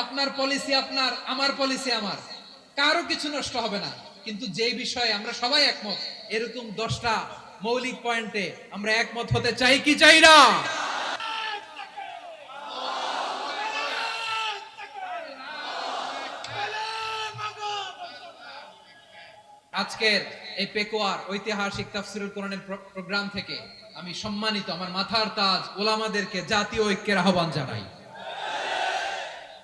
আপনার পলিসি আপনার, আমার পলিসি আমার। কারও কিছু নষ্ট হবে না। কিন্তু যে বিষয়ে আমরা সবাই একমত, এরকম দশটা মৌলিক পয়েন্টে আমরা একমত হতে চাই কি চাই না? আজকের এই পেকোয়ার ঐতিহাসিক তাফসিরুল কোরআনের প্রোগ্রাম থেকে আমি সম্মানিত আমার মাথার তাজ ওলামাদেরকে জাতীয় ঐক্যের আহ্বান জানাই।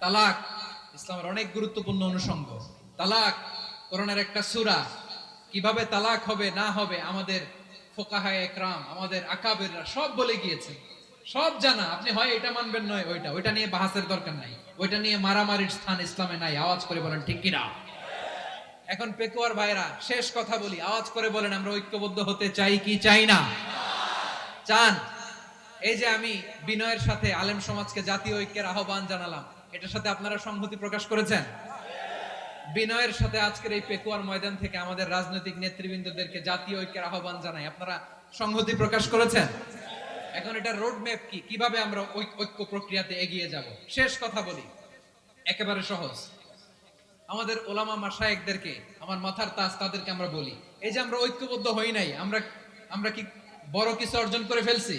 তালাক ইসলামের অনেক গুরুত্বপূর্ণ অনুষঙ্গ। তালাক কোরআনের একটা সূরা। কীভাবে তালাক হবে, না হবে, আমাদের ফোকাহায় একরাম, আমাদের আকাবেররা সব বলে গিয়েছে। সব জানা, আপনি হয় এটা মানবেন, নয় ওইটা। ওইটা নিয়ে বাহাসের দরকার নাই। ওইটা নিয়ে মারামারির স্থান ইসলামে নাই। আওয়াজ করে বলেন, ঠিক কিনা? এখন পেকুয়ার ভাইরা, শেষ কথা বলি, আওয়াজ করে বলেন, আমরা ঐক্যবদ্ধ হতে চাই কি চাই না? চান? এই যে আমি বিনয়ের সাথে আলেম সমাজকে জাতীয় ঐক্যের আহ্বান জানালাম, এটার সাথে আপনারা সংহতি প্রকাশ করেছেন? বিনয়ের সাথে আজকের এই পেকুয়ার ময়দান থেকে আমাদের রাজনৈতিক নেতৃবৃন্দদেরকে জাতীয় ঐক্যের আহ্বান জানাই। আপনারা সংহতি প্রকাশ করেছেন? এখন এটা রোড ম্যাপ কি? কীভাবে আমরা ঐক্য প্রক্রিয়াতে এগিয়ে যাব? শেষ কথা বলি। একেবারে সহজ। আমাদের ওলামা মাসায়েকদেরকে আমার মাথার তাজ তাদেরকে আমরা বলি। এই যে আমরা ঐক্যবদ্ধ হই নাই, আমরা আমরা কি বড় কিছু অর্জন করে ফেলছি?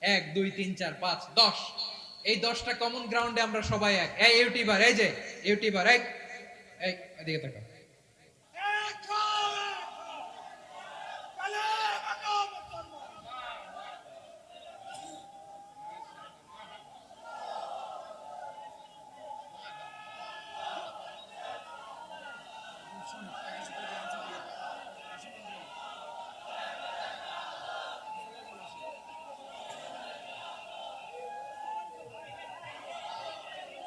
এক, দুই, তিন, চার, পাঁচ, দশ। এই দশটা কমন গ্রাউন্ডে আমরা সবাই এক। এই ইউটিউবার, এই যে, ইউটিউবার এক এদিকে তাকাও।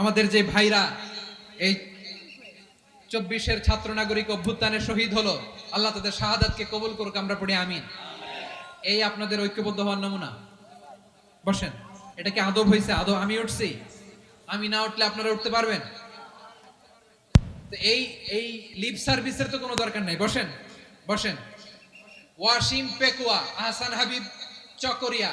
আমাদের যে ভাইরা, এই চব্বিশের ছাত্র নাগরিক অভ্যুত্থানে শহীদ হলো, আল্লাহ তাদের শাহাদাতকে কবুল করুক, আমরা পড়ি আমিন। এই আপনাদের ঐক্যবদ্ধ হওয়ার নমুনা। বসেন, এটা কি আদব হয়েছে আদব আমি উঠছি। আমি না উঠলে আপনারা উঠতে পারবেন? এই এই লিপ সার্ভিসের তো কোনো দরকার নাই। বসেন বসেন। ওয়াসিম পেকুয়া, আহসান হাবিব চকরিয়া।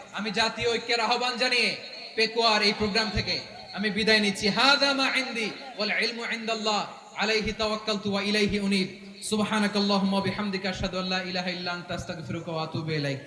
আমি জাতীয় ঐক্যের আহ্বান জানিয়ে পেকুয়ার এই প্রোগ্রাম থেকে আমি বিদায় নিচ্ছি। হাদা মা ইনদি ওয়াল ইলমু ইনদাল্লাহ আলাইহি তাওয়াক্কালতু ওয়া ইলাইহি উনীব। সুবহানাকাল্লাহুম্মা বিহামদিকা আশহাদু আল্লা ইলাহা ইল্লা আনতা, আস্তাগফিরুকা ওয়া আতুবু ইলাইক।